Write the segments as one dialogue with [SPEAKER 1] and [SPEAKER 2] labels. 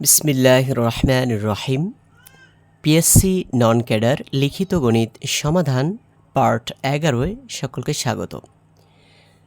[SPEAKER 1] বিসমিল্লাহ রহমান রহিম পিএসসি নন ক্যাডার লিখিত গণিত সমাধান, পার্ট এগারোয় সকলকে স্বাগত।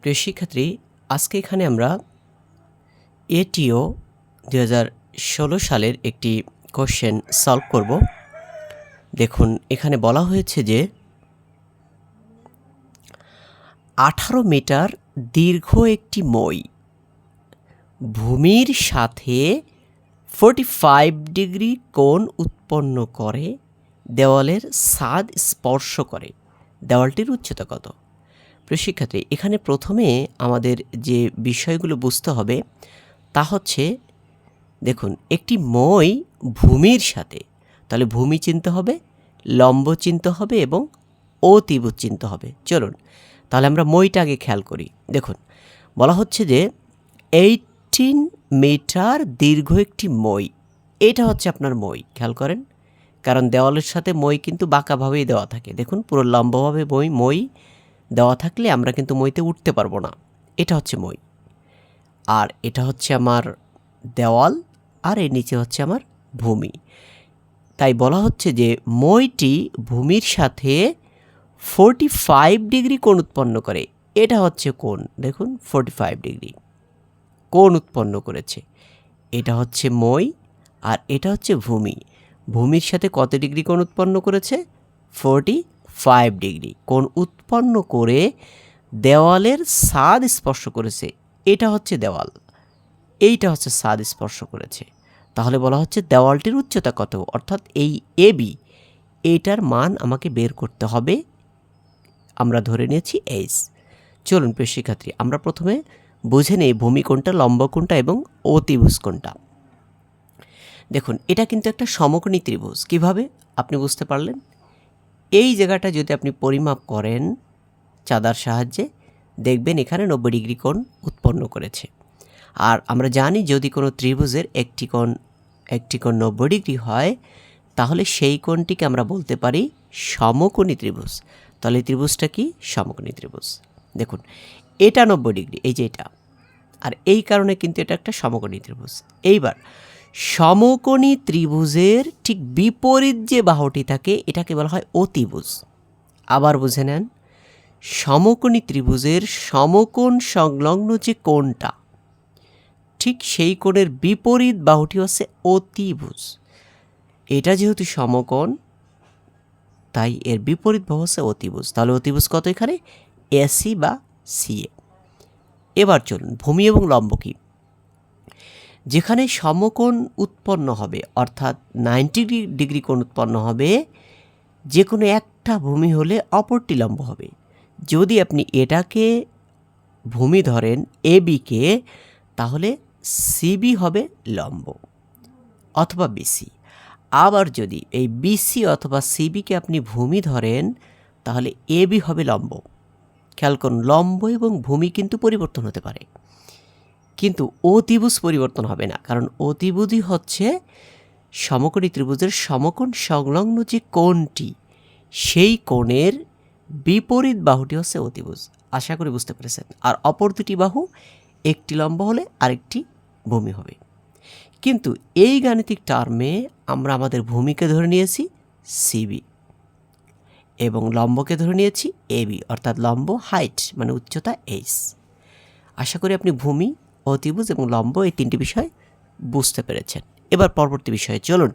[SPEAKER 1] প্রিয় শিক্ষার্থী, আজকে এখানে আমরা এটিও দু ষোলো সালের একটি কোশ্চেন সলভ করব। দেখুন, এখানে বলা হয়েছে যে আঠারো মিটার দীর্ঘ একটি মই ভূমির সাথে ফোর্টি ফাইভ ডিগ্রি কোণ উৎপন্ন করে, দেওয়ালের স্বাদ স্পর্শ করে। দেওয়ালটির উচ্চতা কত? প্রিয় শিক্ষার্থী, এখানে প্রথমে আমাদের যে বিষয়গুলো বুঝতে হবে তা হচ্ছে, দেখুন, একটি মই ভূমির সাথে, তাহলে ভূমি চিনতে হবে, লম্ব চিনতে হবে এবং অতিভুজ চিনতে হবে। চলুন, তাহলে আমরা মইটা আগে খেয়াল করি। দেখুন, বলা হচ্ছে যে এইটিন মিটার দীর্ঘ একটি মই। এটা হচ্ছে আপনার মই, খেয়াল করেন। কারণ দেওয়ালের সাথে মই কিন্তু বাঁকাভাবেই দেওয়া থাকে। দেখুন, পুরো লম্বভাবে মই মই দেওয়া থাকলে আমরা কিন্তু মইতে উঠতে পারব না। এটা হচ্ছে মই। আর এটা হচ্ছে আমার দেওয়াল, আর এর নিচে হচ্ছে আমার ভূমি। তাই বলা হচ্ছে যে, মইটি ভূমির সাথে ফোরটি ফাইভ ডিগ্রি কোণ উৎপন্ন করে। এটা হচ্ছে কোণ, দেখুন ফোরটি ফাইভ ডিগ্রি। কোণ উৎপন্ন করেছে। এটা হচ্ছে মই আর এটা হচ্ছে ভূমি। ভূমির সাথে কত ডিগ্রি কোণ উৎপন্ন করেছে? Forty five degree. কোণ উৎপন্ন করে দেওয়ালের স্বাদ স্পর্শ করেছে। এটা হচ্ছে দেওয়াল। এইটা হচ্ছে স্বাদ স্পর্শ করেছে। তাহলে বলা হচ্ছে দেওয়ালটির উচ্চতা কত? অর্থাৎ এই এবি এইটার মান আমাকে বের করতে হবে। আমরা ধরে নিয়েছি এইচ। চলুন প্রিয় শিক্ষার্থী, আমরা প্রথমে বুঝে নেই ভূমি কোনটা লম্ব কোনটা এবং অতিভুজ কোনটা দেখুন, এটা কিন্তু একটা সমকোণী ত্রিভুজ। কীভাবে? আপনি বুঝতে পারলেন? এই জায়গাটা যদি আপনি পরিমাপ করেন চাঁদার সাহায্যে, দেখবেন এখানে নব্বই ডিগ্রি কোণ উৎপন্ন করেছে। আর আমরা জানি যদি কোনো ত্রিভুজের একটি কোণ একটি কোণ নব্বই ডিগ্রি হয়, তাহলে সেই কোণটিকে আমরা বলতে পারি সমকোণী ত্রিভুজ। তাহলে ত্রিভুজটা কি? সমকোণী ত্রিভুজ। দেখুন এটা নব্বই ডিগ্রি, এই যে এটা। আর এই কারণে কিন্তু এটা একটা সমকোণী ত্রিভুজ। এইবার, সমকোণী ত্রিভুজের ঠিক বিপরীত যে বাহুটি থাকে, এটাকে বলা হয় অতিভুজ। আবার বুঝে নেন, সমকোণী ত্রিভুজের সমকোণ সংলগ্ন যে কোণটা, ঠিক সেই কোণের বিপরীত বাহুটি হচ্ছে অতিভুজ। এটা যেহেতু সমকোণ, তাই এর বিপরীত বাহু হচ্ছে অতিভুজ। তাহলে অতিভুজ কত এখানে? এসি বা সিএ এবার চলুন, ভূমি এবং লম্ব কি? যেখানে সমকোণ উৎপন্ন হবে, অর্থাৎ নাইনটি ডিগ্রি কোণ উৎপন্ন হবে যে কোনো একটা ভূমি হলে অপরটি লম্ব হবে। যদি আপনি এটাকে ভূমি ধরেন এ বিকে তাহলে সিবি হবে লম্ব অথবা বিসি আবার যদি এই বিসি অথবা সিবিকে আপনি ভূমি ধরেন, তাহলে এ বি হবে লম্ব। খেয়াল করুন, লম্ব এবং ভূমি কিন্তু পরিবর্তন হতে পারে। কিন্তু অতিভুজ পরিবর্তন হবে না, কারণ অতিভুজই হচ্ছে সমকোণী ত্রিভুজের সমকোণ সংলগ্ন যে কোণটি, সেই কোণের বিপরীত বাহুটি হচ্ছে অতিভুজ। আশা করি বুঝতে পেরেছেন। আর অপর দুটি বাহু, একটি লম্ব হলে আরেকটি ভূমি হবে। কিন্তু এই গাণিতিক টার্মে আমরা আমাদের ভূমিকে ধরে নিয়েছি সিবি এবং লম্বকে ধরে নিয়েছি এবি অর্থাৎ লম্ব হাইট মানে উচ্চতা এইচ আশা করি আপনি ভূমি অতিভুজ এবং লম্ব এই তিনটি বিষয় বুঝতে পেরেছেন। এবার পরবর্তী বিষয়ে চলুন।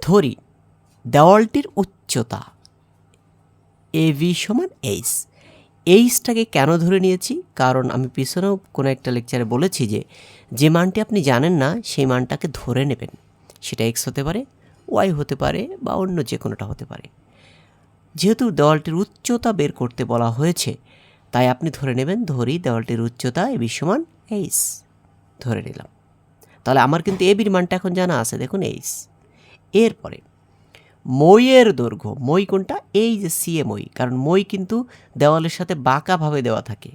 [SPEAKER 1] ধরি, দেওয়ালটির উচ্চতা এভি সমান এইচ এইচটাকে কেন ধরে নিয়েছি? কারণ আমি পিছনেও কোনো একটা লেকচারে বলেছি যে যে মানটি আপনি জানেন না, সেই মানটাকে ধরে নেবেন। সেটা এক্স হতে পারে ওয়াই হতে পারে বা অন্য যে কোনোটা হতে পারে। যেহেতু দেওয়ালটির উচ্চতা বের করতে বলা হয়েছে, তাই আপনি ধরে নেবেন ধরি দেওয়ালটির উচ্চতা এ সমান এইস ধরে নিলাম। তাহলে আমার কিন্তু এবির মানটা এখন জানা আছে, দেখুন এইচ। এরপরে, মইয়ের দৈর্ঘ্য, মই কোনটা? এই যে সিএ মই, কারণ মই কিন্তু দেওয়ালের সাথে বাঁকাভাবে দেওয়া থাকে।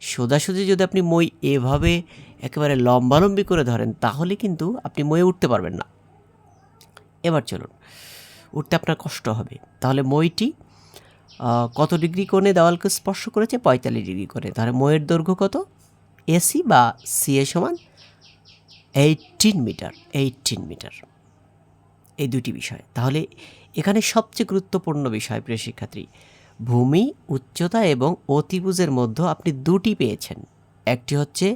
[SPEAKER 1] সোজাসুজি যদি আপনি মই এভাবে একেবারে লম্বালম্বি করে ধরেন, তাহলে কিন্তু আপনি ময়ে উঠতে পারবেন না। এবার চলুন, উঠতে আপনার কষ্ট হবে। তাহলে মইটি কত ডিগ্রি কোণে দেওয়ালকে স্পর্শ করেছে? পঁয়তাল্লিশ ডিগ্রি করে তাহলে ময়ের দৈর্ঘ্য কত? এসি বা সিএ সমান এইটিন মিটার এইটিন মিটার। এই দুটি বিষয়। তাহলে এখানে সবচেয়ে গুরুত্বপূর্ণ বিষয়, প্রিয় শিক্ষার্থী, ভূমি, উচ্চতা এবং অতিভুজের মধ্যে আপনি দুটি পেয়েছেন। একটি হচ্ছে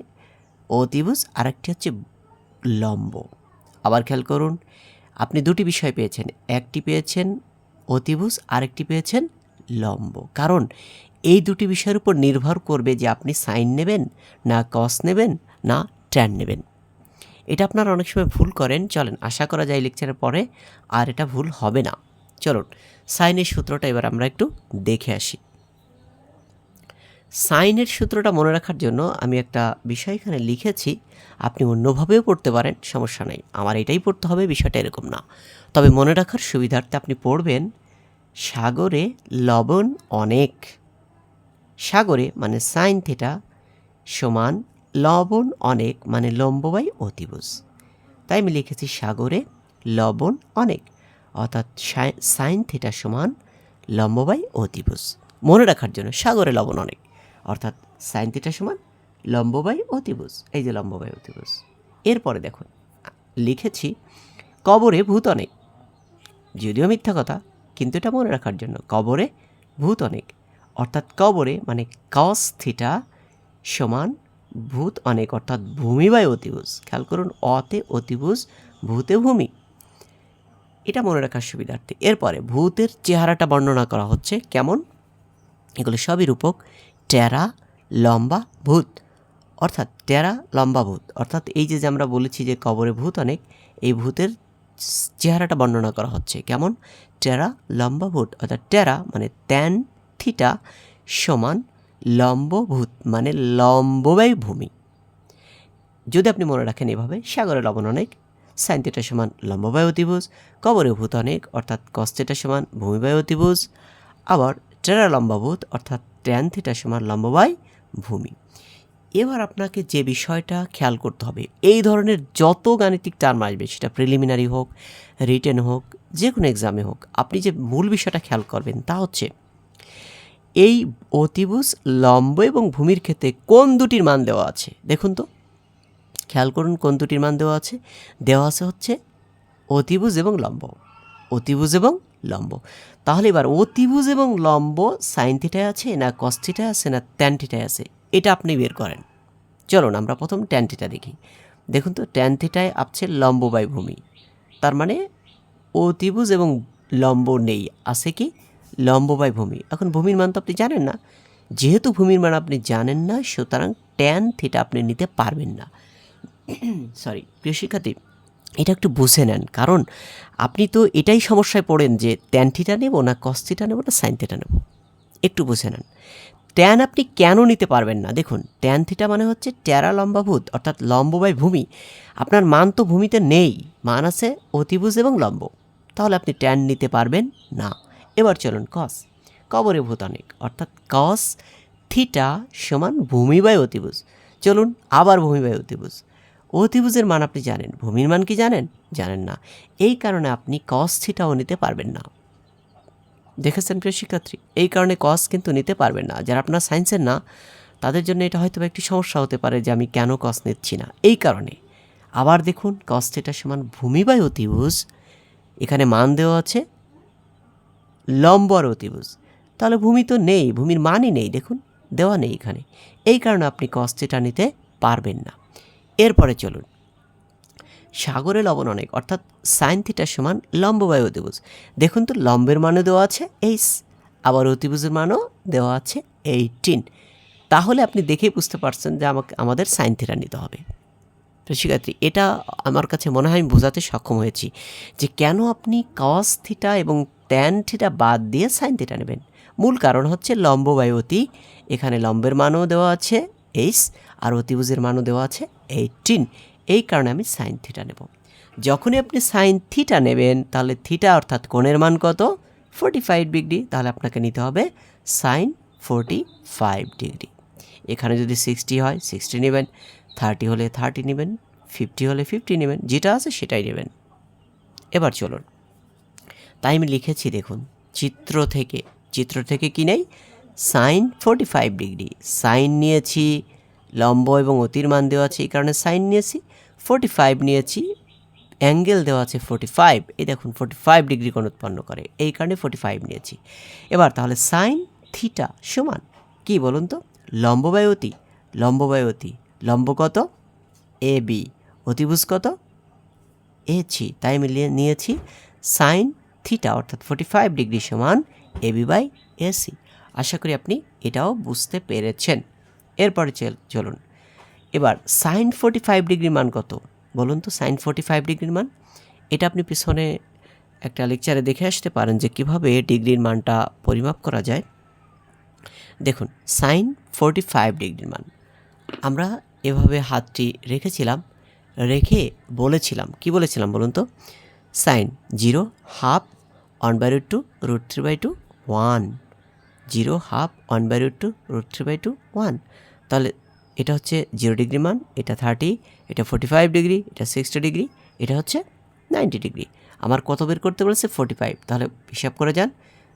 [SPEAKER 1] অতিভুজ আর একটি হচ্ছে লম্ব। আবার খেয়াল করুন আপনি দুটি বিষয় পেয়েছেন, একটি পেয়েছেন অতিভুজ, আরেকটি পেয়েছেন লম্ব। কারণ এই দুটি বিষয়ের উপর নির্ভর করবে যে আপনি সাইন নেবেন না কস নেবেন না ট্যান নেবেন। এটা আপনারা অনেক সময় ভুল করেন, চলেন আশা করা যায় লেকচারের পরে, আর এটা ভুল হবে না। চলুন, সাইনের সূত্রটা এবার আমরা একটু দেখে আসি। সাইনের সূত্রটা মনে রাখার জন্য আমি একটা বিষয় এখানে লিখেছি। আপনি অন্যভাবেও পড়তে পারেন, সমস্যা নেই। আমার এটাই পড়তে হবে, বিষয়টা এরকম না। তবে মনে রাখার সুবিধার্থে আপনি পড়বেন, সাগরে লবণ অনেক। সাগরে মানে সাইন থেটা সমান লবণ অনেক মানে লম্ববাই অতিভুজ। তাই আমি লিখেছি সাগরে লবণ অনেক, অর্থাৎ সাই- সাইন থিটা সমান লম্ববাই অতিভুজ। মনে রাখার জন্য সাগরে লবণ অনেক। অর্থাৎ সাইন থিটা সমান লম্ববাই অতিভুজ এই যে লম্ববাই অতিভুজ এরপরে দেখুন, লিখেছি, কবরে ভূত অনেক। যদিও মিথ্যা কথা, কিন্তু এটা মনে রাখার জন্য, কবরে ভূত অনেক। অর্থাৎ কবরে মানে কস থিটা সমান ভূত অনেক, অর্থাৎ ভূমি বাই অতিভুজ খেয়াল করুন, অতে অতিভুজ ভূতে ভূমি। এটা মনে রাখার সুবিধার্থে। এরপরে ভূতের চেহারাটা বর্ণনা করা হচ্ছে, কেমন? এগুলো সবই রূপক। টেরা, লম্বা ভূত। অর্থাৎ টেরা, লম্বা ভূত। অর্থাৎ এই যে আমরা বলেছি যে কবরে ভূত অনেক, এই ভূতের চেহারাটা বর্ণনা করা হচ্ছে। কেমন? টেরা, লম্বা ভূত। অর্থাৎ টেরা মানে ট্যান থিটা সমান লম্ব ভূত মানে লম্ববায়ু ভূমি। যদি আপনি মনে রাখেন এভাবে, সাগরে লবণ অনেক সাইন সমান লম্ববায়ু অতিভুজ, কবরে ভূত অনেক, অর্থাৎ কস থিটা সমান ভূমিবায়ু অতিভুজ। আবার টেরা লম্বাভূত অর্থাৎ ট্যান থিটা সমান লম্ববায় ভূমি। এবার আপনাকে যে বিষয়টা খেয়াল করতে হবে, এই ধরনের যত গাণিতিক টার্ম আসবে, সেটা প্রিলিমিনারি হোক রিটেন হোক যে কোনো এক্সামে হোক, আপনি যে মূল বিষয়টা খেয়াল করবেন তা হচ্ছে, এই অতিভুজ লম্ব এবং ভূমির ক্ষেত্রে কোন দুটির মান দেওয়া আছে? দেখুন তো, খেয়াল করুন কোন দুটির মান দেওয়া আছে। দেওয়া আছে হচ্ছে অতিভুজ এবং লম্ব। অতিভুজ এবং লম্ব। তাহলে এবার অতিভুজ এবং লম্ব সাইন থিটায় আছে না কস থিটায় আছে না ট্যান থিটায় আছে? এটা আপনি বের করেন। চলুন আমরা প্রথম ট্যান থিটা দেখি। দেখুন তো ট্যান থিটায় আছে লম্ব বাই ভূমি তার মানে অতিভুজ এবং লম্ব নেই, আছে কি? লম্ব বাই ভূমি এখন ভূমির মান তো আপনি জানেন না। যেহেতু ভূমির মান আপনি জানেন না, সুতরাং ট্যান থিটা আপনি নিতে পারবেন না। সরি প্রিয় শিক্ষার্থী এটা একটু বুঝে নেন। কারণ আপনি তো এটাই সমস্যায় পড়েন যে ট্যান থিটা নেব না কস থিটা নেব না সাইন থিটা নেব। একটু বুঝে নেন। ট্যান আপনি কেন নিতে পারবেন না? দেখুন ট্যান থিটা মানে হচ্ছে ট্যারা লম্বাভূত, অর্থাৎ লম্ব বাই ভূমি। আপনার মান তো ভূমিতে নেই। মান আছে অতিভুজ এবং লম্ব। তাহলে আপনি ট্যান নিতে পারবেন না। এবার চলুন কস কবরে ভূত অনেক অর্থাৎ কস থিটা সমান ভূমি বাই অতিভুজ। চলুন আবার ভূমি বাই অতিভুজ। অতিভুজের মান আপনি জানেন, ভূমির মান কি জানেন? জানেন না। এই কারণে আপনি কস থিটাও নিতে পারবেন না। দেখেছেন প্রিয় শিক্ষার্থী? এই কারণে কস কিন্তু নিতে পারবেন না। যারা আপনার সায়েন্সের না, তাদের জন্য এটা হয়তো বা একটি সমস্যা হতে পারে যে আমি কেন কস নিচ্ছি না। এই কারণে আবার দেখুন কস থিটা সমান ভূমি বাই অতিভুজ, এখানে মান দেওয়া আছে লম্ব আর অতিভুজ। তাহলে ভূমি তো নেই, ভূমির মানই নেই, দেখুন, দেওয়া নেই এখানে। এই কারণে আপনি কস থিটা নিতে পারবেন না। এরপরে চলুন। সাগরে লবণ অনেক, অর্থাৎ সাইন থিটার সমান লম্ব বাই অতিভুজ দেখুন তো, লম্বের মানও দেওয়া আছে এইস আবার অতিভুজের মানও দেওয়া আছে এইটিন। তাহলে আপনি দেখেই বুঝতে পারছেন যে আমাকে, আমাদের সাইন থিটা নিতে হবে। তো শিক্ষার্থী, এটা আমার কাছে মনে হয় আমি বোঝাতে সক্ষম হয়েছি যে কেন আপনি কস থিটা এবং ট্যান থিটা বাদ দিয়ে সাইন থিটা নেবেন। মূল কারণ হচ্ছে লম্ব বাই অতি এখানে লম্বের মানও দেওয়া আছে এইস আর অতিভুজের মানও দেওয়া আছে এইটিন এই কারণে আমি সাইন থিটা নেব। যখনই আপনি সাইন থিটা নেবেন, তাহলে থিটা অর্থাৎ কোণের মান কত? ফোর্টি ফাইভ ডিগ্রি তাহলে আপনাকে নিতে হবে সাইন ফোর্টি ফাইভ ডিগ্রি এখানে যদি সিক্সটি হয় সিক্সটি নেবেন থার্টি হলে থার্টি নেবেন ফিফটি হলে ফিফটি নেবেন, যেটা আছে সেটাই নেবেন। এবার চলুন। তাই আমি লিখেছি, দেখুন, চিত্র থেকে চিত্র থেকে কি নেই? Sine forty five degree sine নিয়েছি লম্ব এবং অতির মান দেওয়া আছে এই কারণে সাইন নিয়েছি ফোর্টি ফাইভ নিয়েছি অ্যাঙ্গেল দেওয়া আছে ফোর্টি ফাইভ এই দেখুন ফোর্টি ফাইভ ডিগ্রি কোণ উৎপন্ন করে, এই কারণে ফোর্টি ফাইভ নিয়েছি। এবার তাহলে সাইন থিটা সমান কি বলুন তো? লম্ববায় অতি লম্ববায় অতি, লম্ব কত? এ বি, অতিভুজ কত? এছি তাই মিলিয়ে নিয়েছি সাইন থিটা, অর্থাৎ ফোর্টি ফাইভ ডিগ্রি সমান এ বি বাই এসি আশা করি আপনি এটাও বুঝতে পেরেছেন। এরপরে চল- চলুন। এবার সাইন ফোর্টি ফাইভ ডিগ্রির মান কত? বলুন তো সাইন ফোর্টি ফাইভ ডিগ্রির মান। এটা আপনি পিছনে একটা লেকচারে দেখে আসতে পারেন যে কীভাবে ডিগ্রির মানটা পরিমাপ করা যায়। দেখুন সাইন ফোর্টি ফাইভ ডিগ্রির মান। আমরা এভাবে হাতটি রেখেছিলাম, রেখে বলেছিলাম। কি বলেছিলাম বলুন তো? Sine zero half one by root two root three by two one zero half one by root two root three by two one তাহলে এটা হচ্ছে জিরো ডিগ্রি মান, এটা থার্টি এটা ফোর্টি ফাইভ ডিগ্রি এটা সিক্সটি ডিগ্রি এটা হচ্ছে ninety degree আমার কত বের করতে বলেছে? ফোর্টি ফাইভ তাহলে হিসাব করে যান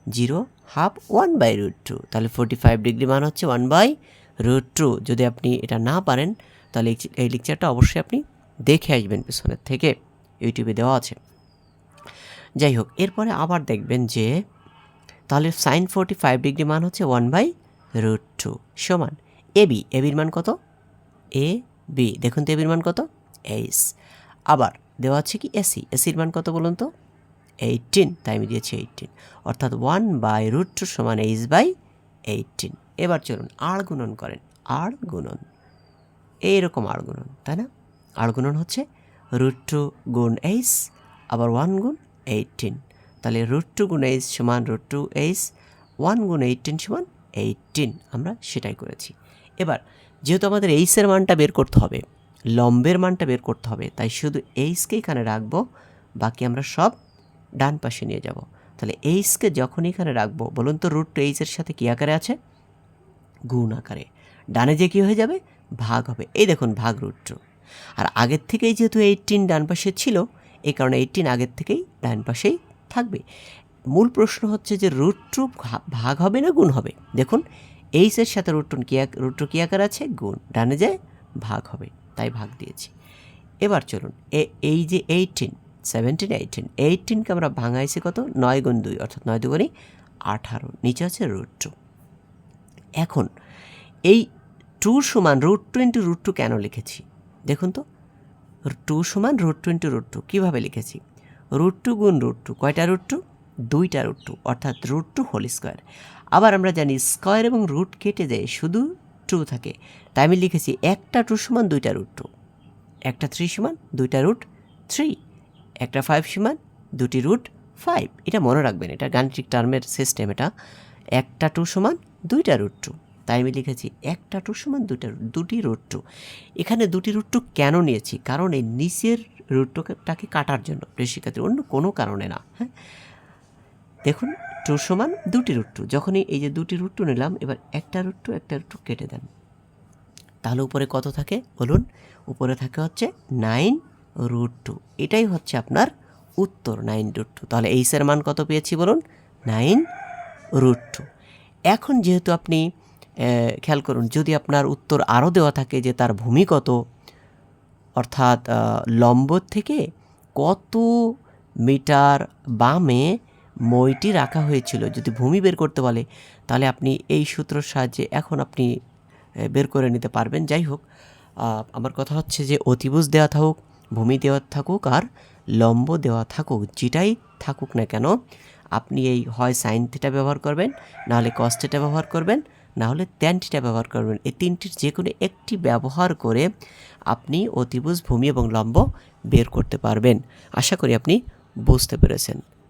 [SPEAKER 1] zero half one by root two তাহলে ফোর্টি ফাইভ ডিগ্রি মান হচ্ছে ওয়ান বাই রুট টু যদি আপনি এটা না পারেন, তাহলে এই- লেকচারটা অবশ্যই আপনি দেখে আসবেন পেছনের থেকে। ইউটিউবে দেওয়া আছে। যাই হোক, এরপরে আবার দেখবেন যে, তাহলে সাইন ফোর্টি ফাইভ ডিগ্রি মান হচ্ছে ওয়ান বাই রুট টু সমান। এ বি এ বির মান কত? এ বি দেখুন তো এ বির মান কত? এইস আবার দেওয়া আছে কি? এসি এসির মান কত বলুন তো? এইটিন তাই আমি দিয়েছি এইটিন অর্থাৎ ওয়ান বাই রুট টু সমান এইচ বাই এইটিন এবার চলুন আর গুণন করেন আর গুণন। এইরকম আর গুণন, তাই না? আর গুণন হচ্ছে রুট টু গুণ এইচ আবার ওয়ান গুণ এইটিন তাহলে রুট টু গুণ এইচ সমান রুট টু এইচ ওয়ান গুণ এইটিন সমান এইটিন আমরা সেটাই করেছি। এবার, যেহেতু আমাদের এইচের মানটা বের করতে হবে, লম্বের মানটা বের করতে হবে, তাই শুধু এইচকে এখানে রাখব, বাকি আমরা সব ডান পাশে নিয়ে যাব। তাহলে এইচকে যখন এখানে রাখব, বলুন তো রুট টু এইচের সাথে কী আকারে আছে? গুণ আকারে। ডানে যে কী হয়ে যাবে? ভাগ হবে। এই দেখুন, ভাগ রুট টু আর আগের থেকেই যেহেতু এইটিন ডান পাশে ছিল, এই কারণে এইটিন আগের থেকেই ডান পাশেই থাকবে। মূল প্রশ্ন হচ্ছে যে রুট টু ভাগ হবে না গুণ হবে? দেখুন এইচের সাথে রুট টু কী রুট টু কী আকার আছে? গুণ। ডানে যায় ভাগ হবে, তাই ভাগ দিয়েছি। এবার চলুন এই যে এইটিন সেভেন্টিন এইটিন এইটিনকে আমরা ভাঙাইছি কত? নয় গুণ দুই, অর্থাৎ নয় দুগুণে আঠারো। নিচে আছে রুট টু এখন, এই টু সমান root two into root two কেন লিখেছি? দেখুন তো টু সমান root two into root two কীভাবে লিখেছি? রুট টু গুণ রুট টু কয়টা রুট টু দুইটা রুট টু অর্থাৎ রুট টু হোল স্কোয়ার আবার আমরা জানি স্কোয়ার এবং রুট কেটে যায় শুধু টু থাকে। তাই আমি লিখেছি একটা টু সমান দুইটা রুট টু একটা থ্রি সমান দুইটা রুট থ্রি একটা ফাইভ সমান দুটি রুট ফাইভ এটা মনে রাখবেন, এটা গাণিতিক টার্মের সিস্টেম এটা। একটা টু সমান দুইটা রুট টু তাই আমি লিখেছি একটা টু সমান দুইটা দুটি রুট টু এখানে দুটি রুট টু কেন নিয়েছি? কারণ এই নিচের রুটটাকে কাটার জন্য প্রিয় শিক্ষার্থী অন্য কোনো কারণে না হ্যাঁ? দেখুন টু সমান দুটি রুট টু যখনই এই যে দুটি রুট টু নিলাম, এবার একটা রুট টু একটা রুট টু কেটে দেন। তাহলে উপরে কত থাকে? বলুন। উপরে থাকে হচ্ছে নাইন রুট টু এটাই হচ্ছে আপনার উত্তর, নাইন রুট টু তাহলে এইসের মান কত পেয়েছি বলুন? নাইন রুট টু এখন যেহেতু আপনি খেয়াল করুন, যদি আপনার উত্তর আরও দেওয়া থাকে যে তার ভূমি কত, অর্থাৎ লম্ব থেকে কত মিটার বামে মইটি রাখা হয়েছিল। যদি ভূমি বের করতে বলে, তাহলে আপনি এই সূত্রের সাহায্যে এখন আপনি বের করে নিতে পারবেন। যাই হোক আমার কথা হচ্ছে যে অতিভুজ দেওয়া থাকুক, ভূমি দেওয়া থাকুক আর লম্ব দেওয়া থাকুক, যেটাই থাকুক না কেন, আপনি এই হয় সাইন ব্যবহার করবেন, নাহলে কস থিটা ব্যবহার করবেন না হলে ট্যান থিটা ব্যবহার করবেন। এই তিনটির যে কোনো একটি ব্যবহার করে আপনি অতিভুজ, ভূমি এবং লম্ব বের করতে পারবেন। আশা করি আপনি বুঝতে পেরেছেন।